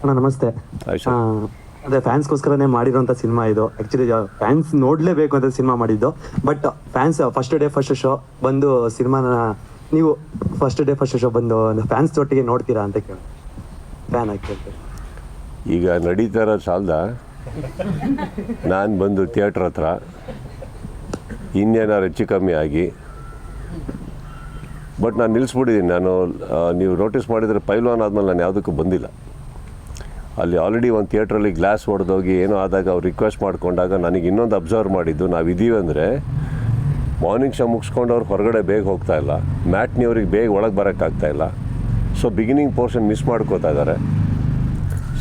ಅಣ್ಣ ನಮಸ್ತೆ. ಅದೇ ಫ್ಯಾನ್ಸ್ಗೋಸ್ಕರನೇ ಮಾಡಿರೋಂಥ ಸಿನಿಮಾ ಇದು. ಆ್ಯಕ್ಚುಲಿ ಫ್ಯಾನ್ಸ್ ನೋಡಲೇಬೇಕು ಅಂತ ಸಿನಿಮಾ ಮಾಡಿದ್ದು. But fans first day first show ಬಂದು ಸಿನಿಮಾನ ನೀವು ಫಸ್ಟ್ ಡೇ ಫಸ್ಟ್ ಶೋ ಬಂದು ಫ್ಯಾನ್ಸ್ ಒಟ್ಟಿಗೆ ನೋಡ್ತೀರಾ ಅಂತ ಕೇಳಿ ಫ್ಯಾನ್ ಆಗಿ ಈಗ ನಡೀತಾ ಇರೋ ಸಾಲದ? ನಾನು ಬಂದು ಥಿಯೇಟ್ರ್ ಹತ್ರ ಇನ್ನೇನಾರು ಹೆಚ್ಚು ಕಮ್ಮಿ ಆಗಿ. ಬಟ್ ನಾನು ನಿಲ್ಲಿಸ್ಬಿಟ್ಟಿದ್ದೀನಿ ನಾನು ನೀವು ನೋಟಿಸ್ ಮಾಡಿದರೆ ಪೈಲ್ವಾನ್ ಆದಮೇಲೆ ನಾನು ಯಾವುದಕ್ಕೂ ಬಂದಿಲ್ಲ. ಅಲ್ಲಿ ಆಲ್ರೆಡಿ ಒಂದು ಥಿಯೇಟ್ರಲ್ಲಿ ಗ್ಲಾಸ್ ಹೊಡೆದೋಗಿ ಏನೋ ಆದಾಗ ಅವ್ರು ರಿಕ್ವೆಸ್ಟ್ ಮಾಡಿಕೊಂಡಾಗ ನನಗೆ ಇನ್ನೊಂದು ಅಬ್ಸರ್ವ್ ಮಾಡಿದ್ದು, ನಾವು ಇದ್ದೀವಿ ಅಂದರೆ ಮಾರ್ನಿಂಗ್ ಶೋ ಮುಗಿಸ್ಕೊಂಡು ಅವ್ರು ಹೊರಗಡೆ ಬೇಗ ಹೋಗ್ತಾ ಇಲ್ಲ. ಮ್ಯಾಟ್ನಿ ಅವ್ರಿಗೆ ಬೇಗ ಒಳಗೆ ಬರೋಕ್ಕಾಗ್ತಾ ಇಲ್ಲ. ಸೊ ಬಿಗಿನಿಂಗ್ ಪೋರ್ಷನ್ ಮಿಸ್ ಮಾಡ್ಕೋತಾ ಇದ್ದಾರೆ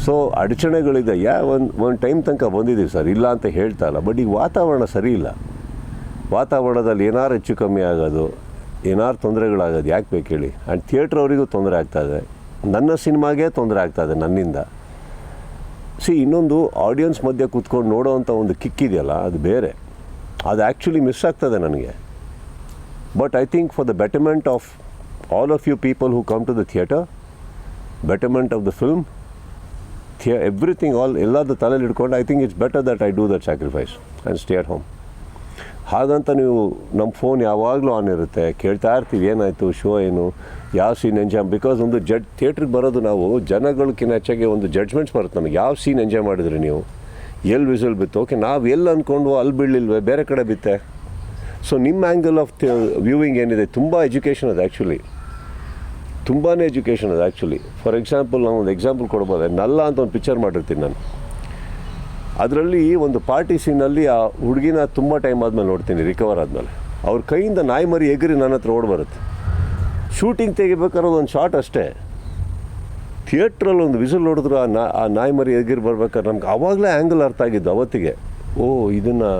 ಸೊ ಅಡಚಣೆಗಳಿದೆ. ಯಾ, ಒಂದು ಒಂದು ಟೈಮ್ ತನಕ ಬಂದಿದ್ದೀವಿ ಸರ್. ಇಲ್ಲ ಅಂತ ಹೇಳ್ತಾ ಇಲ್ಲ. ಬಟ್ ಈಗ ವಾತಾವರಣ ಸರಿ ಇಲ್ಲ. ವಾತಾವರಣದಲ್ಲಿ ಏನಾರು ಹೆಚ್ಚು ಕಮ್ಮಿ ಆಗೋದು, ಏನಾರು ತೊಂದರೆಗಳಾಗೋದು, ಯಾಕೆ ಬೇಕು ಹೇಳಿ? ಆ್ಯಂಡ್ ಥಿಯೇಟ್ರ್ ಅವರಿಗೂ ತೊಂದರೆ ಆಗ್ತಾಯಿದೆ ನನ್ನ ಸಿನಿಮಾಗೆ ತೊಂದರೆ ಆಗ್ತಾಯಿದೆ ನನ್ನಿಂದ. ಸಿ ಇನ್ನೊಂದು ಆಡಿಯನ್ಸ್ ಮಧ್ಯೆ ಕೂತ್ಕೊಂಡು ನೋಡೋವಂಥ ಒಂದು ಕಿಕ್ ಇದೆಯಲ್ಲ, ಅದು ಬೇರೆ. ಅದು ಆ್ಯಕ್ಚುಲಿ ಮಿಸ್ ಆಗ್ತದೆ ನನಗೆ. But I think for the betterment of all of you people who come to the theatre betterment of the film the everything all ಎಲ್ಲದ ತಲೆಯಲ್ಲಿ ಹಿಡ್ಕೊಂಡು I think it's better that I do that sacrifice and stay at home ಹಾಗಂತ ನೀವು ನಮ್ಮ phone ಯಾವಾಗಲೂ on ಇರುತ್ತೆ. ಕೇಳ್ತಾ ಇರ್ತೀವಿ, ಏನಾಯಿತು ಶೋ ಏನು, ಯಾವ ಸೀನ್ ಎಂಜಾಯ್ ಬಿಕಾಸ್ ಒಂದು ಜಡ್ ಥಿಯೇಟ್ರಿಗೆ ಬರೋದು ನಾವು ಜನಗಳಕ್ಕಿಂತ ಹೆಚ್ಚಾಗಿ ಒಂದು ಜಡ್ಜ್ಮೆಂಟ್ಸ್ ಬರುತ್ತೆ ನಮಗೆ. ಯಾವ ಸೀನ್ ಎಂಜಾಯ್ ಮಾಡಿದ್ರಿ ನೀವು? ಎಲ್ಲಿ ವಿಸಲ್ ಬಿತ್ತು? ಓಕೆ ನಾವು ಎಲ್ಲಿ ಅಂದ್ಕೊಂಡು ಅಲ್ಲಿ ಬೀಳಲಿಲ್ವೇ? ಬೇರೆ ಕಡೆ ಬಿತ್ತೆ? ಸೊ ನಿಮ್ಮ ಆ್ಯಂಗಲ್ ಆಫ್ ವ್ಯೂವಿಂಗ್ ಏನಿದೆ? ತುಂಬ ಎಜುಕೇಷನ್ ಅದು ಆ್ಯಕ್ಚುಲಿ ತುಂಬಾ ಎಜುಕೇಷನ್ ಅದು ಆ್ಯಕ್ಚುಲಿ ಫಾರ್ ಎಕ್ಸಾಂಪಲ್ ನಾನು ಒಂದು ಎಕ್ಸಾಂಪಲ್ ಕೊಡ್ಬೋದೆ? ನಲ್ಲ ಅಂತ ಒಂದು ಪಿಕ್ಚರ್ ಮಾಡಿರ್ತೀನಿ ನಾನು. ಅದರಲ್ಲಿ ಒಂದು ಪಾರ್ಟಿ ಸೀನಲ್ಲಿ ಆ ಹುಡುಗಿನ ತುಂಬ ಟೈಮ್ ಆದಮೇಲೆ ನೋಡ್ತೀನಿ ರಿಕವರ್ ಆದಮೇಲೆ. ಅವ್ರ ಕೈಯಿಂದ ನಾಯಿ ಮರಿ ಎಗರಿ ನನ್ನ ಹತ್ರ ಓಡ್ ಬರುತ್ತೆ. ಶೂಟಿಂಗ್ ತೆಗಿಬೇಕಾದ್ರೆ ಒಂದು ಶಾಟ್ ಅಷ್ಟೇ. ಥಿಯೇಟ್ರಲ್ಲಿ ಒಂದು ವಿಸಿಲ್ ನೋಡಿದ್ರು ಆ ನಾ, ಆ ನಾಯಿ ಮರಿ ಎಗಿರಿ ಬರ್ಬೇಕಾದ್ರೆ ನಮ್ಗೆ ಆವಾಗಲೇ ಆ್ಯಂಗಲ್ ಅರ್ಥ ಆಗಿದ್ದು ಅವತ್ತಿಗೆ. ಓ, ಇದನ್ನು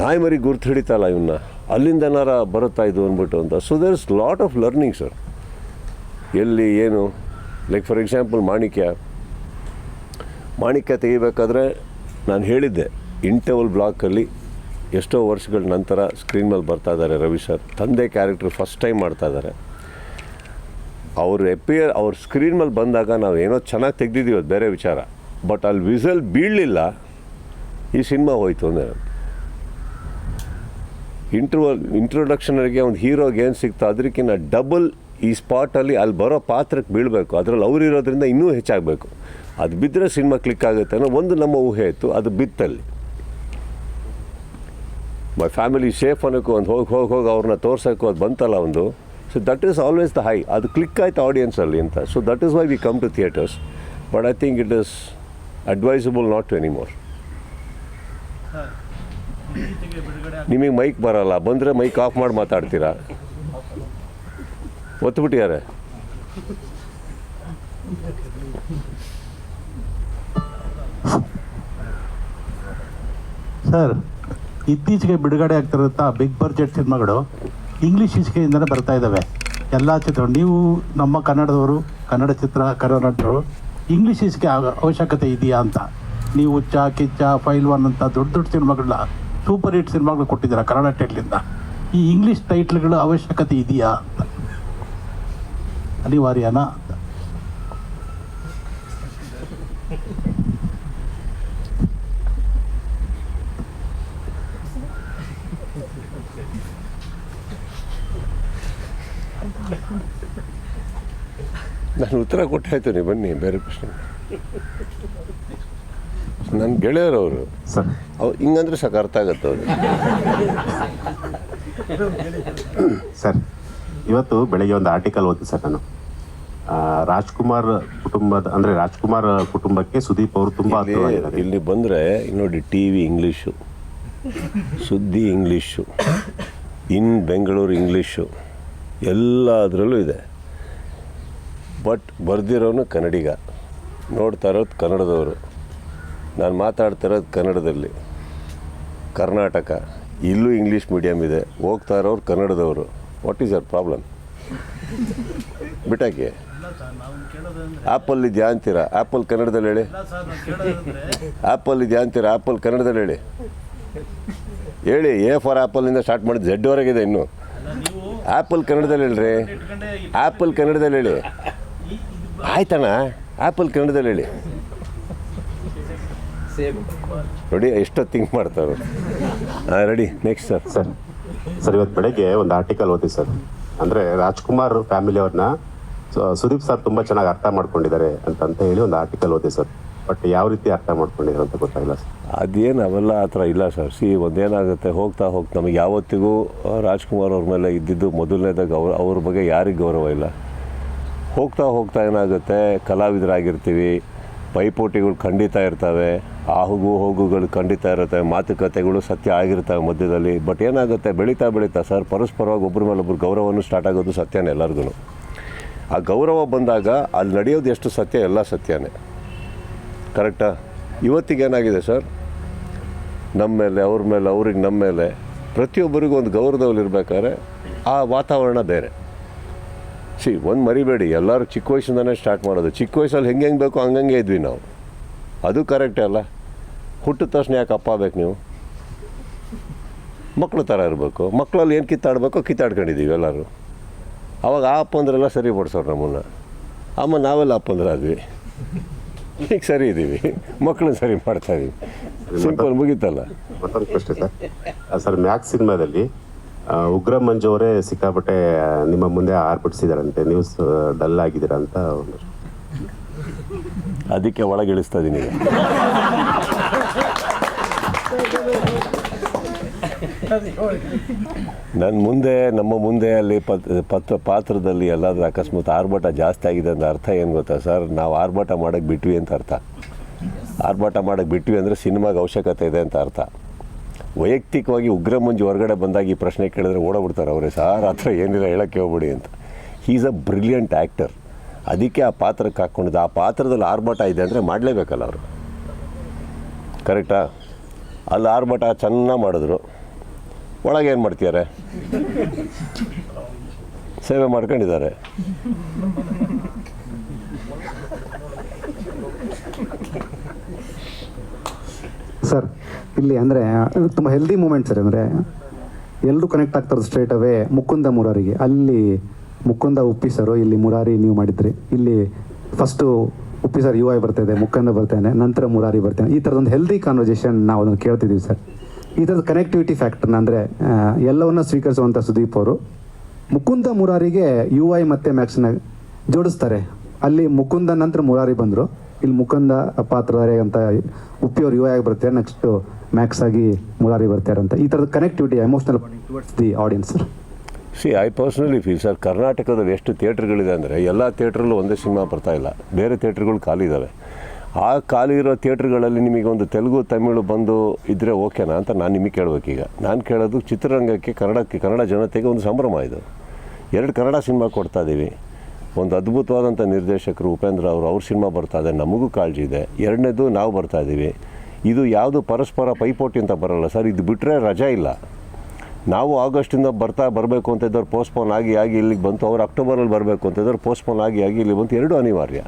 ನಾಯಿ ಮರಿ ಗುರ್ತು ಹಿಡಿತಲ್ಲ ಇವನ್ನ ಅಲ್ಲಿಂದ ಏನಾರ ಬರುತ್ತಾ ಇದು ಅಂದ್ಬಿಟ್ಟು ಅಂತ. So there is lot of learning sir ಎಲ್ಲಿ, ಏನು? ಲೈಕ್ ಫಾರ್ ಎಕ್ಸಾಂಪಲ್ ಮಾಣಿಕ್ಯ. ಮಾಣಿಕ್ಯ ತೆಗಿಬೇಕಾದ್ರೆ ನಾನು ಹೇಳಿದ್ದೆ ಇಂಟರ್ವಲ್ ಬ್ಲಾಕಲ್ಲಿ ಎಷ್ಟೋ ವರ್ಷಗಳ ನಂತರ ಸ್ಕ್ರೀನ್ ಮೇಲೆ ಬರ್ತಾ ಇದ್ದಾರೆ ರವಿ ಸರ್ ತಂದೆ ಕ್ಯಾರೆಕ್ಟ್ರ್ ಫಸ್ಟ್ ಟೈಮ್ ಮಾಡ್ತಾ ಇದ್ದಾರೆ. ಅವರು ಎಪಿಯರ್ ಅವ್ರ ಸ್ಕ್ರೀನ್ ಮೇಲೆ ಬಂದಾಗ ನಾವು ಏನೋ ಚೆನ್ನಾಗಿ ತೆಗ್ದಿದ್ದೀವಿ ಅದು ಬೇರೆ ವಿಚಾರ. ಬಟ್ ಅಲ್ಲಿ ವಿಸಲ್ ಬೀಳಲಿಲ್ಲ. ಈ ಸಿನಿಮಾ ಹೋಯಿತು ಅಂದರೆ. ಇಂಟ್ರವಲ್ ಇಂಟ್ರೊಡಕ್ಷನರಿಗೆ ಒಂದು ಹೀರೋಗೆ ಏನು ಸಿಗ್ತಾ ಅದಕ್ಕಿಂತ ಡಬಲ್ ಈ ಸ್ಪಾಟಲ್ಲಿ ಅಲ್ಲಿ ಬರೋ ಪಾತ್ರಕ್ಕೆ ಬೀಳಬೇಕು. ಅದರಲ್ಲಿ ಅವ್ರು ಇರೋದ್ರಿಂದ ಇನ್ನೂ ಹೆಚ್ಚಾಗಬೇಕು. ಅದು ಬಿದ್ದರೆ ಸಿನಿಮಾ ಕ್ಲಿಕ್ ಆಗುತ್ತೆ ಅನ್ನೋ ಒಂದು ನಮ್ಮ ಊಹೆ ಇತ್ತು. ಅದು ಬಿತ್ತಲ್ಲಿ. ಮೈ ಫ್ಯಾಮಿಲಿ ಸೇಫ್ ಅನ್ನೋಕ್ಕೂ ಒಂದು ಹೋಗಿ ಹೋಗಿ ಹೋಗಿ ಅವ್ರನ್ನ ತೋರ್ಸೋಕ್ಕೂ ಅದು ಬಂತಲ್ಲ ಒಂದು. So that is always the high ಅದು ಕ್ಲಿಕ್ ಆಯ್ತು ಆಡಿಯನ್ಸಲ್ಲಿ ಅಂತ. So that is why we come to theatres but I think it is advisable not to anymore more ನಿಮಗೆ ಮೈಕ್ ಬರಲ್ಲ. ಬಂದರೆ ಮೈಕ್ ಆಫ್ ಮಾಡಿ ಮಾತಾಡ್ತೀರಾ? ಒತ್ತುಬಿಟ್ಟಿದ್ದಾರೆ ಸರ್, ಇತ್ತೀಚೆಗೆ ಬಿಡುಗಡೆ ಆಗ್ತಿರುತ್ತಾ ಬಿಗ್ ಬಜೆಟ್ ಸಿನಿಮಾಗಳು ಇಂಗ್ಲೀಷ್ ಇಸ್ಕೆಯಿಂದಲೇ ಬರ್ತಾ ಇದ್ದಾವೆ ಎಲ್ಲ ಚಿತ್ರ, ನೀವು ನಮ್ಮ ಕನ್ನಡದವರು, ಕನ್ನಡ ಚಿತ್ರ ಕನ್ನಡ ನಟರು ಇಂಗ್ಲೀಷ್ ಇಸ್ಕೆ ಅವಶ್ಯಕತೆ ಇದೆಯಾ ಅಂತ. ನೀವು ಹುಚ್ಚ ಕಿಚ್ಚ ಫೈಲ್ ಒನ್ ಅಂತ ದೊಡ್ಡ ದೊಡ್ಡ ಸಿನಿಮಾಗಳನ್ನ ಸೂಪರ್ ಹಿಟ್ ಸಿನಿಮಾಗಳು ಕೊಟ್ಟಿದ್ದೀರಾ ಕನ್ನಡ ಟೈಟ್ಲಿಂದ ಈ ಇಂಗ್ಲೀಷ್ ಟೈಟ್ಲ್ಗಳ ಅವಶ್ಯಕತೆ ಇದೆಯಾ ಅಂತ. ಅಂತ ನಾನು ಉತ್ತರ ಕೊಟ್ಟಾಯ್ತು ನೀವು ಬನ್ನಿ ಬೇರೆ ಪ್ರಶ್ನೆ. ನನ್ನ ಗೆಳೆಯರವರು. ಸರ್. ಅವ್ರು ಹಿಂಗಂದ್ರೆ ಸಾಕು ಅರ್ಥ ಆಗತ್ತೆ ಅವರು ಸರ್ ಇವತ್ತು ಬೆಳಗ್ಗೆ ಒಂದು ಆರ್ಟಿಕಲ್ ಓದಿ ಸರ್ ನಾನು. ರಾಜ್ಕುಮಾರ್ ಕುಟುಂಬದ ಅಂದರೆ ರಾಜ್ಕುಮಾರ್ ಕುಟುಂಬಕ್ಕೆ ಸುದೀಪ್ ಅವರು ತುಂಬ ಇಲ್ಲಿ ಬಂದರೆ ನೋಡಿ ಟಿ ವಿ ಇಂಗ್ಲೀಷು ಸುದ್ದಿ ಇಂಗ್ಲೀಷು ಇನ್ ಬೆಂಗಳೂರು ಇಂಗ್ಲೀಷು ಎಲ್ಲದರಲ್ಲೂ ಇದೆ. ಬಟ್ ಬರೆದಿರೋನು ಕನ್ನಡಿಗ. ನೋಡ್ತಾ ಇರೋದು ಕನ್ನಡದವರು. ನಾನು ಮಾತಾಡ್ತಾ ಇರೋದು ಕನ್ನಡದಲ್ಲಿ. ಕರ್ನಾಟಕ. ಇಲ್ಲೂ ಇಂಗ್ಲೀಷ್ ಮೀಡಿಯಮ್ ಇದೆ. ಹೋಗ್ತಾ ಇರೋರು ಕನ್ನಡದವರು. ವಾಟ್ ಈಸ್ ಯರ್ ಪ್ರಾಬ್ಲಮ್ ಕೇಳೋದಂದ್ರೆ ಆ್ಯಪಲ್ ಇದೆಯಾ ಅಂತೀರಾ ಆ್ಯಪಲ್ ಕನ್ನಡದಲ್ಲಿ ಹೇಳಿ. ಆ್ಯಪಲ್ ಇದೆಯಾ ಅಂತೀರಾ ಆ್ಯಪಲ್ ಕನ್ನಡದಲ್ಲಿ ಹೇಳಿ. ಹೇಳಿ ಎ ಫಾರ್ ಆ್ಯಪಲಿಂದ ಸ್ಟಾರ್ಟ್ ಮಾಡಿದ್ದು ಝೆಡ್ ವರೆಗಿದೆ ಇನ್ನು. ಆ್ಯಪಲ್ ಕನ್ನಡದಲ್ಲಿ ಹೇಳ್ರಿ. ಆ್ಯಪಲ್ ಕನ್ನಡದಲ್ಲಿ ಹೇಳಿ. ಆಯ್ತಣ್ಣ ಆ್ಯಪಲ್ ಕನ್ನಡದಲ್ಲಿ ಹೇಳಿ. ನೋಡಿ ಎಷ್ಟೊತ್ತು ಥಿಂಕ್ ಮಾಡ್ತಾರೆ ready next sir sir sir, ಇವತ್ತು ಬೆಳಗ್ಗೆ ಒಂದು ಆರ್ಟಿಕಲ್ ಓದಿ ಸರ್. ಅಂದರೆ ರಾಜ್ಕುಮಾರ್ ಫ್ಯಾಮಿಲಿ ಅವ್ರನ್ನ ಸುದೀಪ್ ಸರ್ ತುಂಬ ಚೆನ್ನಾಗಿ ಅರ್ಥ ಮಾಡ್ಕೊಂಡಿದ್ದಾರೆ ಅಂತ ಅಂತ ಹೇಳಿ ಒಂದು ಆರ್ಟಿಕಲ್ ಓದಿ ಸರ್. ಬಟ್ ಯಾವ ರೀತಿ ಅರ್ಥ ಮಾಡ್ಕೊಂಡಿದ್ದಾರೆ ಅಂತ ಗೊತ್ತಾಗಿಲ್ಲ ಸರ್. ಅದೇನು ಅವೆಲ್ಲ ಆ ಥರ ಇಲ್ಲ ಸರ್. ಸಿ, ಒಂದೇನಾಗುತ್ತೆ, ಹೋಗ್ತಾ ಹೋಗ್ತಾ ನಮಗೆ ಯಾವತ್ತಿಗೂ ರಾಜ್ಕುಮಾರ್ ಅವ್ರ ಮೇಲೆ ಇದ್ದಿದ್ದು ಮೊದಲನೇದಾಗ ಅವ್ರ ಅವ್ರ ಬಗ್ಗೆ ಯಾರಿಗೆ ಗೌರವ ಇಲ್ಲ. ಹೋಗ್ತಾ ಹೋಗ್ತಾ ಏನಾಗುತ್ತೆ, ಕಲಾವಿದರಾಗಿರ್ತೀವಿ, ಪೈಪೋಟಿಗಳು ಖಂಡಿತ ಇರ್ತವೆ. ಆಹುಗು ಹೋಗುಗಳು ಖಂಡಿತ ಇರುತ್ತೆ, ಮಾತುಕತೆಗಳು ಸತ್ಯ ಆಗಿರ್ತವೆ ಮಧ್ಯದಲ್ಲಿ. ಬಟ್ ಏನಾಗುತ್ತೆ? ಬೆಳೀತಾ ಬೆಳೀತಾ ಸರ್, ಪರಸ್ಪರವಾಗಿ ಒಬ್ಬರ ಮೇಲೆ ಒಬ್ಬರು ಗೌರವನೂ ಸ್ಟಾರ್ಟ್ ಆಗೋದು ಸತ್ಯನೇ ಎಲ್ಲರಿಗೂ ಆ ಗೌರವ ಬಂದಾಗ ಅಲ್ಲಿ ನಡೆಯೋದು ಎಷ್ಟು ಸತ್ಯ? ಎಲ್ಲ ಸತ್ಯನೇ. ಕರೆಕ್ಟಾ ಇವತ್ತಿಗೆ ಏನಾಗಿದೆ ಸರ್? ನಮ್ಮ ಮೇಲೆ, ಅವ್ರ ಮೇಲೆ, ಅವ್ರಿಗೆ ನಮ್ಮ ಮೇಲೆ ಪ್ರತಿಯೊಬ್ಬರಿಗೂ ಒಂದು ಗೌರವದಲ್ಲಿ ಇರಬೇಕಾದ್ರೆ ಆ ವಾತಾವರಣ ಬೇರೆ. ಸಿ ಒಂದು ಮರಿಬೇಡಿ. ಎಲ್ಲರೂ ಚಿಕ್ಕ ವಯಸ್ಸಿಂದನೇ ಸ್ಟಾರ್ಟ್ ಮಾಡೋದು. ಚಿಕ್ಕ ವಯಸ್ಸಲ್ಲಿ ಹೆಂಗೆ ಹೆಂಗೆ ಬೇಕೋ ಹಂಗಂಗೆ ಇದ್ವಿ ನಾವು. ಅದು ಕರೆಕ್ಟ್ ಅಲ್ಲ. ಹುಟ್ಟಿದ ತಕ್ಷಣ ಯಾಕೆ ಅಪ್ಪ ಬೇಕು ನೀವು? ಮಕ್ಕಳು ಥರ ಇರಬೇಕು. ಮಕ್ಕಳಲ್ಲಿ ಏನು ಕಿತ್ತಾಡಬೇಕೋ ಕಿತ್ತಾಡ್ಕೊಂಡಿದ್ದೀವಿ ಎಲ್ಲರೂ. ಅವಾಗ ಆ ಅಪ್ಪಂದ್ರೆಲ್ಲ ಸರಿ ಪಡಿಸೋರು ನಮ್ಮನ್ನು. ಅಮ್ಮ ನಾವೆಲ್ಲ ಅಪ್ಪಂದ್ರಾದ್ವಿ ಈಗ ಸರಿ ಇದ್ದೀವಿ ಮಕ್ಕಳನ್ನ ಸರಿ ಮಾಡ್ತಾ ಇದೀವಿ. ಸಿಂಪಲ್ ಮುಗೀತಲ್ಲ. ಮತ್ತೊಂದು ಪ್ರಶ್ನೆ ಸರ್. ಸರ್ ಮ್ಯಾಕ್ ಸಿನಿಮಾದಲ್ಲಿ ಉಗ್ರ ಮಂಜು ಅವರೇ ಸಿಕ್ಕಾಪಟ್ಟೆ ನಿಮ್ಮ ಮುಂದೆ ಆರ್ಪಡಿಸಿದಾರಂತೆ ನ್ಯೂಸ್ ಡಲ್ ಆಗಿದ್ದೀರಾ ಅಂತ ಒಂದು ಅದಕ್ಕೆ ಒಳಗಿಳಿಸ್ತಾ ಇದ್ದೀನಿ ಈಗ. ನನ್ನ ಮುಂದೆ, ನಮ್ಮ ಮುಂದೆ ಅಲ್ಲಿ ಪತ್, ಪತ್ರ, ಪಾತ್ರದಲ್ಲಿ ಎಲ್ಲಾದರೂ ಅಕಸ್ಮಾತ್ ಆರ್ಭಟ ಜಾಸ್ತಿ ಆಗಿದೆ ಅಂತ ಅರ್ಥ ಏನು ಗೊತ್ತಾ ಸರ್? ನಾವು ಆರ್ಭಟ ಮಾಡೋಕ್ಕೆ ಬಿಟ್ವಿ ಅಂತ ಅರ್ಥ. ಆರ್ಭಟ ಮಾಡೋಕ್ಕೆ ಬಿಟ್ವಿ ಅಂದರೆ ಸಿನಿಮಾಗೆ ಅವಶ್ಯಕತೆ ಇದೆ ಅಂತ ಅರ್ಥ. ವೈಯಕ್ತಿಕವಾಗಿ ಉಗ್ರ ಮುಂಜಿ ಹೊರಗಡೆ ಬಂದಾಗ ಈ ಪ್ರಶ್ನೆ ಕೇಳಿದ್ರೆ ಓಡೋಗ್ಬಿಡ್ತಾರೆ ಅವರೇ. ಸಾರ್, ಆ ಏನಿಲ್ಲ ಹೇಳೋಕ್ಕೆ ಹೋಗ್ಬಿಡಿ ಅಂತ. ಈಸ್ ಅ ಬ್ರಿಲಿಯಂಟ್ ಆ್ಯಕ್ಟರ್ ಅದಕ್ಕೆ ಆ ಪಾತ್ರಕ್ಕೆ ಹಾಕ್ಕೊಂಡಿದ್ದು. ಆ ಪಾತ್ರದಲ್ಲಿ ಆರ್ಭಟ ಇದೆ ಅಂದರೆ ಮಾಡಲೇಬೇಕಲ್ಲ ಅವರು. ಕರೆಕ್ಟಾ ಅಲ್ಲಿ ಆರ್ಭಟ ಚೆನ್ನಾಗಿ ಮಾಡಿದ್ರು. ಒಳಗೆ ಏನು ಮಾಡ್ತಿದ್ದಾರೆ? ಸೇವೆ ಮಾಡ್ಕೊಂಡಿದ್ದಾರೆ. ಸರ್, ಇಲ್ಲಿ ಅಂದರೆ, ತುಂಬ ಹೆಲ್ದಿ ಮೂಮೆಂಟ್ ಸರ್ ಅಂದರೆ ಎಲ್ಲರೂ ಕನೆಕ್ಟ್ ಆಗ್ತಾರೆ ಸ್ಟ್ರೇಟ್ ಅವೇ ಮುಕುಂದ ಮೂರರಿಗೆ ಅಲ್ಲಿ ಮುಕುಂದ ಉಪ್ಪಿ ಸರು ಇಲ್ಲಿ ಮುರಾರಿ ನೀವು ಮಾಡಿದ್ರಿ. ಇಲ್ಲಿ first Uppi sir U I ಬರ್ತಾಯಿದೆ ಮುಕ್ಕಂದ ಬರ್ತಾನೆ, ನಂತರ ಮುರಾರಿ ಬರ್ತಾನೆ. ಈ ಥರದೊಂದು ಹೆಲ್ದಿ ಕಾನ್ವರ್ಸೇಷನ್ ನಾವು ಅದನ್ನು ಕೇಳ್ತಿದ್ದೀವಿ ಸರ್. ಈ ಥರದ ಕನೆಕ್ಟಿವಿಟಿ ಫ್ಯಾಕ್ಟರ್ನ ಅಂದರೆ ಎಲ್ಲವನ್ನ ಸ್ವೀಕರಿಸುವಂಥ ಸುದೀಪ್ ಅವರು, ಮುಕುಂದ ಮುರಾರಿಗೆ ಯು ಐ ಮತ್ತು ಮ್ಯಾಕ್ಸ್ನ ಜೋಡಿಸ್ತಾರೆ. ಅಲ್ಲಿ ಮುಕುಂದ ನಂತರ ಮುರಾರಿ ಬಂದರು. ಇಲ್ಲಿ ಮುಕುಂದ ಪಾತ್ರಧಾರೆ ಅಂತ ಉಪ್ಪಿಯವ್ರು ಯು ಐ ಆಗಿ ಬರ್ತಾರೆ ನೆಕ್ಸ್ಟ್ ಮ್ಯಾಕ್ಸ್ ಆಗಿ ಮುರಾರಿ ಬರ್ತಾರೆ ಅಂತ. ಈ ಥರದ connectivity emotional the audience sir see I personally feel sir ಕರ್ನಾಟಕದಲ್ಲಿ ಎಷ್ಟು ಥಿಯೇಟ್ರ್ಗಳಿದೆ ಅಂದರೆ ಎಲ್ಲ ಥಿಯೇಟ್ರಲ್ಲೂ ಒಂದೇ ಸಿನಿಮಾ ಬರ್ತಾ ಇಲ್ಲ. ಬೇರೆ ಥಿಯೇಟ್ರ್ಗಳು ಖಾಲಿ ಇದ್ದಾವೆ ಆ ಖಾಲಿ ಇರೋ ಥಿಯೇಟ್ರ್ಗಳಲ್ಲಿ ನಿಮಗೆ ಒಂದು ತೆಲುಗು, ತಮಿಳು ಬಂದು ಇದ್ದರೆ ಓಕೆನಾ ಅಂತ ನಾನು ನಿಮಗೆ ಕೇಳಬೇಕೀಗ. ನಾನು ಕೇಳೋದು ಚಿತ್ರರಂಗಕ್ಕೆ, ಕನ್ನಡಕ್ಕೆ, ಕನ್ನಡ ಜನತೆಗೆ ಒಂದು ಸಂಭ್ರಮ ಇದು. ಎರಡು ಕನ್ನಡ ಸಿನಿಮಾ ಕೊಡ್ತಾ ಇದ್ದೀವಿ ಒಂದು ಅದ್ಭುತವಾದಂಥ ನಿರ್ದೇಶಕರು ಉಪೇಂದ್ರ ಅವರು, ಅವ್ರ ಸಿನಿಮಾ ಬರ್ತಾ ಇದೆ, ನಮಗೂ ಕಾಳಜಿ ಇದೆ. ಎರಡನೇದು ನಾವು ಬರ್ತಾ ಇದ್ದೀವಿ ಇದು ಯಾವುದು ಪರಸ್ಪರ ಪೈಪೋಟಿ ಅಂತ ಬರೋಲ್ಲ ಸರ್ ಇದು ಬಿಟ್ಟರೆ ರಜಾ ಇಲ್ಲ. ನಾವು ಆಗಸ್ಟಿಂದ ಬರ್ತಾ ಬರಬೇಕು ಅಂತ ಇದ್ದವ್ರು ಪೋಸ್ಟ್ಪೋನ್ ಆಗಿ ಆಗಿ ಇಲ್ಲಿಗೆ ಬಂತು, ಅವ್ರು ಅಕ್ಟೋಬರಲ್ಲಿ ಬರಬೇಕು ಅಂತ ಇದ್ದವ್ರು ಪೋಸ್ಟ್ಪೋನ್ ಆಗಿ ಆಗಿ ಇಲ್ಲಿ ಬಂತು, ಎರಡು ಅನಿವಾರ್ಯ.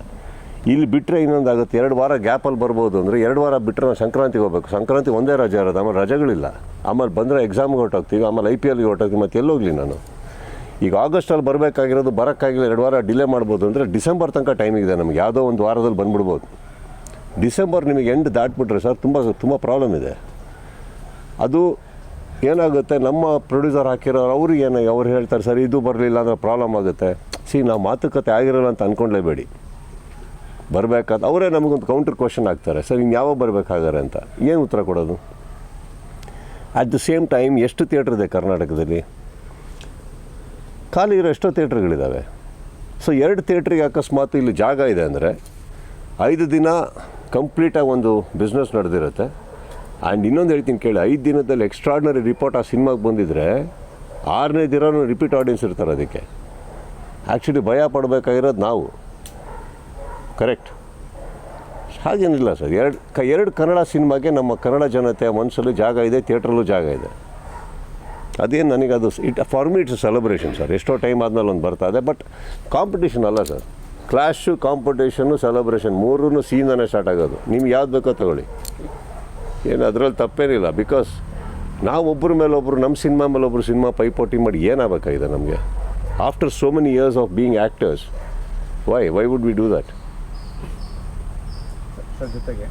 ಇಲ್ಲಿ ಬಿಟ್ಟರೆ ಇನ್ನೊಂದಾಗುತ್ತೆ ಎರಡು ವಾರ ಗ್ಯಾಪಲ್ಲಿ ಬರ್ಬೋದು ಅಂದರೆ ಎರಡು ವಾರ ಬಿಟ್ಟರೆ ನಾವು ಸಂಕ್ರಾಂತಿಗೆ ಹೋಗ್ಬೇಕು. ಸಂಕ್ರಾಂತಿ ಒಂದೇ ರಜೆ ಇರೋದು, ಆಮೇಲೆ ರಜೆಗಳಿಲ್ಲ. ಆಮೇಲೆ ಬಂದರೆ ಎಕ್ಸಾಮ್ಗೆ ಹೊರಟೋಗ್ತೀವಿ, ಆಮೇಲೆ ಐ ಪಿ ಎಲ್ಗೆ ಹೊರಟೋಗ್ತೀವಿ, ಮತ್ತೆ ಎಲ್ಲೋಗ್ಲಿ ನಾನು? ಈಗ ಆಗಸ್ಟಲ್ಲಿ ಬರಬೇಕಾಗಿರೋದು, ಬರೋಕ್ಕಾಗಿಲ್ಲ, ಎರಡು ವಾರ ಡಿಲೇ ಮಾಡ್ಬೋದು ಅಂದರೆ ಡಿಸೆಂಬರ್ ತನಕ ಟೈಮ್ ಇದೆ ನಮಗೆ, ಯಾವುದೋ ಒಂದು ವಾರದಲ್ಲಿ ಬಂದ್ಬಿಡ್ಬೋದು. ಡಿಸೆಂಬರ್ ನಿಮಗೆ ಎಂಡ್ ದಾಟ್ಬಿಟ್ರೆ ಸರ್, ತುಂಬ ತುಂಬ ಪ್ರಾಬ್ಲಮ್ ಇದೆ. ಅದು ಏನಾಗುತ್ತೆ? ನಮ್ಮ ಪ್ರೊಡ್ಯೂಸರ್ ಹಾಕಿರೋರು ಅವ್ರಿಗೆ ಏನು, ಅವ್ರು ಹೇಳ್ತಾರೆ, ಸರ್, ಇದು ಬರಲಿಲ್ಲ ಅಂದರೆ ಪ್ರಾಬ್ಲಮ್ ಆಗುತ್ತೆ. ಸಿ, ನಾವು ಮಾತುಕತೆ ಆಗಿರಲ್ಲ ಅಂತ ಅಂದ್ಕೊಂಡ್ಲೇಬೇಡಿ ಬರಬೇಕಾದ, ಅವರೇ ನಮಗೊಂದು ಕೌಂಟರ್ ಕ್ವಶನ್ ಹಾಕ್ತಾರೆ. ಸರ್ ಇನ್ನು ಯಾವಾಗ ಬರಬೇಕಾಗಾರೆ ಅಂತ? ಏನು ಉತ್ತರ ಕೊಡೋದು? ಅಟ್ ದ ಸೇಮ್ ಟೈಮ್ ಎಷ್ಟು ಥಿಯೇಟ್ರ್ ಇದೆ ಕರ್ನಾಟಕದಲ್ಲಿ? ಖಾಲಿ ಇರೋ ಎಷ್ಟೋ ಥಿಯೇಟ್ರ್ಗಳಿದ್ದಾವೆ ಸೊ ಎರಡು ಥಿಯೇಟ್ರಿಗೆ ಅಕಸ್ಮಾತ್ ಇಲ್ಲಿ ಜಾಗ ಇದೆ ಅಂದರೆ, ಐದು ದಿನ ಕಂಪ್ಲೀಟಾಗಿ ಒಂದು ಬಿಸ್ನೆಸ್ ನಡೆದಿರುತ್ತೆ. ಆ್ಯಂಡ್ ಇನ್ನೊಂದು ಹೇಳ್ತೀನಿ ಕೇಳಿ, ಐದು ದಿನದಲ್ಲಿ ಎಕ್ಸ್ಟ್ರಾಡ್ನರಿ ರಿಪೋರ್ಟ್ ಆ ಸಿನಿಮಾಗೆ ಬಂದಿದ್ದರೆ ಆರನೇ ದಿನನೂ ರಿಪೀಟ್ ಆಡಿಯನ್ಸ್ ಇರ್ತಾರೆ ಅದಕ್ಕೆ. ಆ್ಯಕ್ಚುಲಿ ಭಯ ಪಡಬೇಕಾಗಿರೋದು ನಾವು. ಕರೆಕ್ಟ್ ಹಾಗೇನಿಲ್ಲ ಸರ್, ಎರಡು ಕ, ಎರಡು ಕನ್ನಡ ಸಿನಿಮಾಗೆ ನಮ್ಮ ಕನ್ನಡ ಜನತೆಯ ಮನಸ್ಸಲ್ಲೂ ಜಾಗ ಇದೆ ಥಿಯೇಟ್ರಲ್ಲೂ ಜಾಗ ಇದೆ. ಅದೇನು ನನಗೆ ಅದು it for me it's celebration sir. ಎಷ್ಟೋ ಟೈಮ್ ಆದಮೇಲೆ ಒಂದು ಬರ್ತಾ ಇದೆ ಬಟ್ ಕಾಂಪಿಟೇಷನ್ ಅಲ್ಲ ಸರ್. ಕ್ಲಾಶು ಕಾಂಪಿಟೇಷನ್ನು ಸೆಲೆಬ್ರೇಷನ್ ಮೂರೂ ಸೀನ್ದಾನೆ ಸ್ಟಾರ್ಟ್ ಆಗೋದು. ನಿಮ್ಗೆ ಯಾವ್ದು ಬೇಕೋ ತಗೊಳ್ಳಿ. ಏನು ಅದರಲ್ಲಿ ತಪ್ಪೇನಿಲ್ಲ. ಬಿಕಾಸ್ ನಾವು ಒಬ್ಬರ ಮೇಲೆ ಒಬ್ಬರು ನಮ್ಮ ಸಿನಿಮಾ ಮೇಲೆ ಒಬ್ಬರು ಸಿನಿಮಾ ಪೈಪೋಟಿ ಮಾಡಿ ಏನಾಗಬೇಕಾಗಿದೆ ನಮಗೆ? After so many years of being actors why why would we do that sir ಜೊತೆಗೆ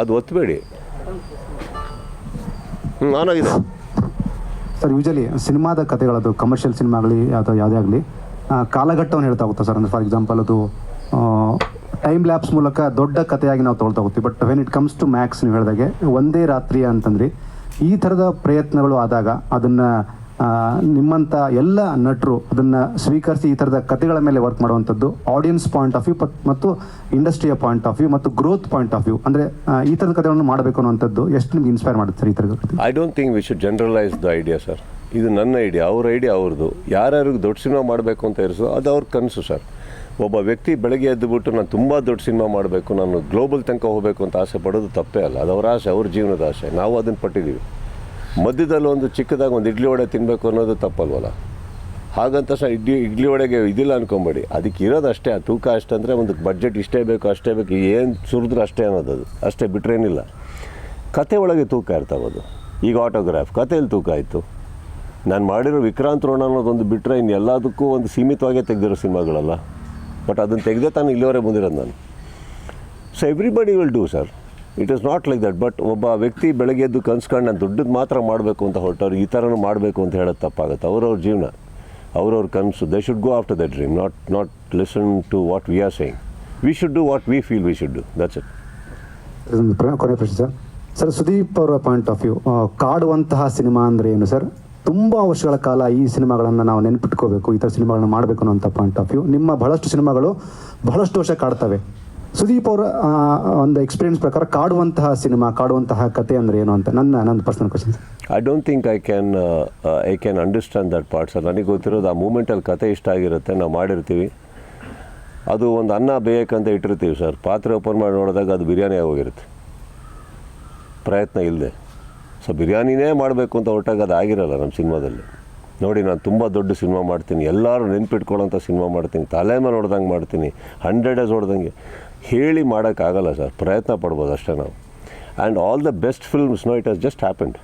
ಅದು ಒತ್ತಬೇಡಿ ಹ್ಞೂ ಆನಾಗಿದೆ ಸರ್ ಯೂಶಲಿ ಸಿನಿಮಾದ ಕಥೆಗಳದು ಕಮರ್ಷಿಯಲ್ ಸಿನಿಮಾಗಲಿ ಅಥವಾ ಯಾವುದೇ ಆಗಲಿ ಕಾಲಘಟ್ಟವನ್ನು ಹೇಳ್ತಾ ಹೋಗ್ತಾ ಸರ್ ಅಂದರೆ ಫಾರ್ ಎಕ್ಸಾಂಪಲ್ ಅದು ಟೈಮ್ ಲ್ಯಾಪ್ಸ್ ಮೂಲಕ ದೊಡ್ಡ ಕಥೆಯಾಗಿ ನಾವು ತೊಗೊಳ್ತಾ ಹೋಗ್ತೀವಿ. But when it comes to max ನೀವು ಹೇಳಿದಾಗೆ, ಒಂದೇ ರಾತ್ರಿ ಅಂತಂದ್ರೆ, ಈ ಥರದ ಪ್ರಯತ್ನಗಳು ಆದಾಗ ಅದನ್ನು ನಿಮ್ಮಂಥ ಎಲ್ಲ ನಟರು ಅದನ್ನು ಸ್ವೀಕರಿಸಿ ಈ ಥರದ ಕಥೆಗಳ ಮೇಲೆ ವರ್ಕ್ ಮಾಡುವಂಥದ್ದು ಆಡಿಯನ್ಸ್ ಪಾಯಿಂಟ್ ಆಫ್ ವ್ಯೂ ಮತ್ತು ಇಂಡಸ್ಟ್ರಿಯ ಪಾಯಿಂಟ್ ಆಫ್ ವ್ಯೂ ಮತ್ತು ಗ್ರೋತ್ ಪಾಯಿಂಟ್ ಆಫ್ ವ್ಯೂ ಅಂದರೆ ಈ ಥರದ ಕಥೆಗಳನ್ನು ಮಾಡಬೇಕು ಅನ್ನುವಂಥದ್ದು ಎಷ್ಟು ನಿಮ್ಗೆ ಇನ್ಸ್ಪೈರ್ ಮಾಡುತ್ತೆ ಸರ್ ಈ ಥರದ I don't think we should generalise the idea sir ಇದು ನನ್ನ ಐಡಿಯಾ ಅವ್ರ ಐಡಿಯಾ ಅವ್ರದ್ದು. ಯಾರ್ಯಾರಿಗೆ ದೊಡ್ಡ ಸಿನಿಮಾ ಮಾಡಬೇಕು ಅಂತ ಇರಿಸೋ ಅದು ಅವ್ರ ಕನಸು ಸರ್ ಒಬ್ಬ ವ್ಯಕ್ತಿ ಬೆಳಗ್ಗೆ ಎದ್ದುಬಿಟ್ಟು ನಾನು ತುಂಬ ದೊಡ್ಡ ಸಿನಿಮಾ ಮಾಡಬೇಕು, ನಾನು ಗ್ಲೋಬಲ್ ತನಕ ಹೋಗಬೇಕು ಅಂತ ಆಸೆ ಪಡೋದು ತಪ್ಪೇ ಅಲ್ಲ. ಅದು ಅವರ ಆಸೆ, ಅವ್ರ ಜೀವನದ ಆಸೆ. ನಾವು ಅದನ್ನು ಪಟ್ಟಿದ್ದೀವಿ. ಮಧ್ಯದಲ್ಲಿ ಒಂದು ಚಿಕ್ಕದಾಗಿ ಒಂದು ಇಡ್ಲಿ ವಡೆ ತಿನ್ನಬೇಕು ಅನ್ನೋದು ತಪ್ಪಲ್ವಲ್ಲ? ಹಾಗಂತ ಸಹ ಇಡ್ಲಿ ಇಡ್ಲಿ ವಡೆಗೆ ಇದಿಲ್ಲ ಅನ್ಕೊಂಬೇಡಿ. ಅದಕ್ಕೆ ಇರೋದು ಅಷ್ಟೇ, ಆ ತೂಕ ಅಷ್ಟಂದರೆ ಒಂದು ಬಡ್ಜೆಟ್ ಇಷ್ಟೇ ಬೇಕು, ಅಷ್ಟೇ ಬೇಕು. ಏನು ಸುರಿದ್ರೂ ಅಷ್ಟೇ ಅನ್ನೋದು ಅದು. ಅಷ್ಟೇ ಬಿಟ್ರೇನಿಲ್ಲ ಕತೆ ಒಳಗೆ ತೂಕ ಇರ್ತಾವದು ಈಗ ಆಟೋಗ್ರಾಫ್ ಕತೆಯಲ್ಲಿ ತೂಕ ಆಯಿತು. ನಾನು ಮಾಡಿರೋ ವಿಕ್ರಾಂತ್ ರೋಣ ಅನ್ನೋದೊಂದು ಬಿಟ್ಟರೆ ಇನ್ನು ಎಲ್ಲದಕ್ಕೂ ಒಂದು ಸೀಮಿತವಾಗೇ ತೆಗೆದಿರೋ ಸಿನಿಮಾಗಳಲ್ಲ? ಬಟ್ ಅದನ್ನು ತೆಗೆದೇ ತಾನು ಇಲ್ಲಿವರೆಗೆ ಬಂದಿರೋದು ನಾನು. So everybody will do sir it is not like that but ಒಬ್ಬ ವ್ಯಕ್ತಿ ಬೆಳಗ್ಗೆ ಎದ್ದು ಕನ್ಸ್ಕೊಂಡು ನಾನು ದುಡ್ಡು ಮಾತ್ರ ಮಾಡಬೇಕು ಅಂತ ಹೊರಟವ್ರು ಈ ಥರನೂ ಮಾಡಬೇಕು ಅಂತ ಹೇಳೋದು ತಪ್ಪಾಗುತ್ತೆ. ಅವ್ರವ್ರ ಜೀವನ, ಅವ್ರವ್ರ ಕನಸು they should go after the dream not not listen to what we are saying we should do what we feel we should do that's it ಕೊನೆ ಪ್ರಶ್ನೆ ಸರ್ ಸರ್ ಸುದೀಪ್ ಅವರ ಪಾಯಿಂಟ್ ಆಫ್ ವ್ಯೂ ಕಾಡುವಂತಹ ಸಿನಿಮಾ ಅಂದರೆ ಏನು sir ತುಂಬ ವರ್ಷಗಳ ಕಾಲ ಈ ಸಿನಿಮಾಗಳನ್ನು ನಾವು ನೆನ್ಪಿಟ್ಕೋಬೇಕು, ಈ ಥರ ಸಿನಿಮಾಗಳನ್ನ ಮಾಡಬೇಕು ಅನ್ನೋಂಥ ಪಾಯಿಂಟ್ ಆಫ್ ವ್ಯೂ ನಿಮ್ಮ ಬಹಳಷ್ಟು ಸಿನಿಮಾಗಳು ಬಹಳಷ್ಟು ವರ್ಷ ಕಾಡ್ತವೆ. ಸುದೀಪ್ ಅವರ ಒಂದು ಎಕ್ಸ್ಪೀರಿಯನ್ಸ್ ಪ್ರಕಾರ ಕಾಡುವಂತಹ ಸಿನಿಮಾ, ಕಾಡುವಂತಹ ಕತೆ ಅಂದರೆ ಏನು ಅಂತ ನನ್ನ ನನ್ನ personal question I don't think I can I can understand that part sir ನನಗೆ ಗೊತ್ತಿರೋದು ಆ ಮೂಮೆಂಟಲ್ಲಿ ಕತೆ ಇಷ್ಟ ಆಗಿರುತ್ತೆ, ನಾವು ಮಾಡಿರ್ತೀವಿ. ಅದು ಒಂದು ಅನ್ನ ಬೇಯಕ್ಕಂತ ಇಟ್ಟಿರ್ತೀವಿ ಸರ್ ಪಾತ್ರೆ ಓಪನ್ ಮಾಡಿ ನೋಡಿದಾಗ ಅದು ಬಿರಿಯಾನಿ ಆಗೋಗಿರುತ್ತೆ ಪ್ರಯತ್ನ ಇಲ್ಲದೆ ಸೊ ಬಿರಿಯಾನಿನೇ ಮಾಡಬೇಕು ಅಂತ ಹೊರಟಾಗ ಅದು ಆಗಿರಲ್ಲ ನಮ್ಮ ಸಿನಿಮಾದಲ್ಲಿ. ನೋಡಿ, ನಾನು ತುಂಬ ದೊಡ್ಡ ಸಿನಿಮಾ ಮಾಡ್ತೀನಿ. ಎಲ್ಲರೂ ನೆನ್ಪಿಟ್ಕೊಳ್ಳೋಂಥ ಸಿನಿಮಾ ಮಾಡ್ತೀನಿ. ತಲೆ ನೋಡ್ದಂಗೆ ಮಾಡ್ತೀನಿ. ಹಂಡ್ರೆಡ್ ಡೇಸ್ ಹೊಡೆದಂಗೆ ಹೇಳಿ ಮಾಡೋಕ್ಕಾಗಲ್ಲ ಸರ್. ಪ್ರಯತ್ನ ಪಡ್ಬೋದು ಅಷ್ಟೇ ನಾವು. And all the best films no it as just happened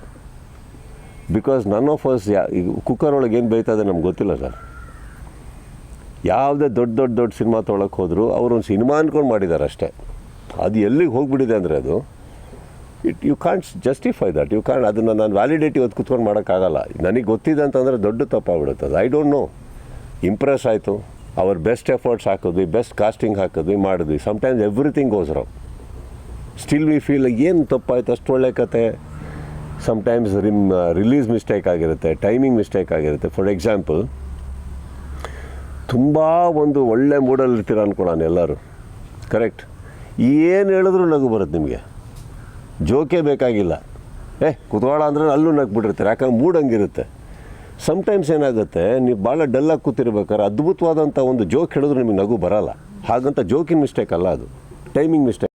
because none of us yeah, ಈಗ ಕುಕ್ಕರ್ ಒಳಗೆ ಏನು ಬೈತದೆ ನಮ್ಗೆ ಗೊತ್ತಿಲ್ಲ ಸರ್. ಯಾವುದೇ ದೊಡ್ಡ ದೊಡ್ಡ ದೊಡ್ಡ ಸಿನಿಮಾ ತೊಗೊಳಕ್ಕೆ ಹೋದರೂ ಅವರೊಂದು ಸಿನಿಮಾ ಅಂದ್ಕೊಂಡು ಮಾಡಿದ್ದಾರೆ ಅಷ್ಟೇ ಅದು ಎಲ್ಲಿಗೆ ಹೋಗಿಬಿಟ್ಟಿದೆ ಅಂದರೆ ಅದು it you can't justify that you can't ಅದನ್ನು ನಾನು ವ್ಯಾಲಿಡೇಟ್ ಇವತ್ತು ಕುತ್ಕೊಂಡು ಮಾಡೋಕ್ಕಾಗಲ್ಲ. ನನಗೆ ಗೊತ್ತಿದೆ ಅಂತಂದರೆ ದೊಡ್ಡ ತಪ್ಪಾಗ್ಬಿಡುತ್ತೆ ಐ ಡೋಂಟ್ ನೋ ಇಂಪ್ರೆಸ್ ಆಯಿತು. ಅವ್ರ ಬೆಸ್ಟ್ ಎಫರ್ಟ್ಸ್ ಹಾಕಿದ್ವಿ ಬೆಸ್ಟ್ ಕಾಸ್ಟಿಂಗ್ ಹಾಕಿದ್ವಿ, ಮಾಡಿದ್ವಿ. Sometimes everything goes still we feel ಏನು ತಪ್ಪಾಯ್ತು, ಅಷ್ಟು ಒಳ್ಳೆ ಕತೆ. ಸಮ್ಟೈಮ್ಸ್ ರಿಮ್ ರಿಲೀಸ್ ಮಿಸ್ಟೇಕ್ ಆಗಿರುತ್ತೆ ಟೈಮಿಂಗ್ ಮಿಸ್ಟೇಕ್ ಆಗಿರುತ್ತೆ. ಫಾರ್ ಎಕ್ಸಾಂಪಲ್ ತುಂಬ ಒಂದು ಒಳ್ಳೆ ಮೂಡಲ್ಲಿರ್ತೀರ ಅನ್ಕೊಳ್ಳೋಣ ಎಲ್ಲರೂ. ಕರೆಕ್ಟ್ ಏನು ಹೇಳಿದ್ರು ನಗು ಬರುತ್ತೆ ನಿಮಗೆ. ಜೋಕೆ ಬೇಕಾಗಿಲ್ಲ. ಏ ಕುತ್ಕೊಳ್ಳ ಅಂದ್ರೆ ಅಲ್ಲೂ ನಗ್ಬಿಟ್ಟಿರ್ತಾರೆ, ಯಾಕಂದ್ರೆ ಮೂಡ್ ಹಂಗಿರುತ್ತೆ. ಸಮ್ಟೈಮ್ಸ್ ಏನಾಗುತ್ತೆ, ನೀವು ಭಾಳ ಡಲ್ಲಾಗಿ ಕೂತಿರ್ಬೇಕಾದ್ರೆ ಅದ್ಭುತವಾದಂಥ ಒಂದು ಜೋಕ್ ಹೇಳಿದ್ರು ನಿಮಗೆ ನಗು ಬರಲ್ಲ. ಹಾಗಂತ ಜೋಕಿನ ಮಿಸ್ಟೇಕ್ ಅಲ್ಲ ಅದು. Timing mistake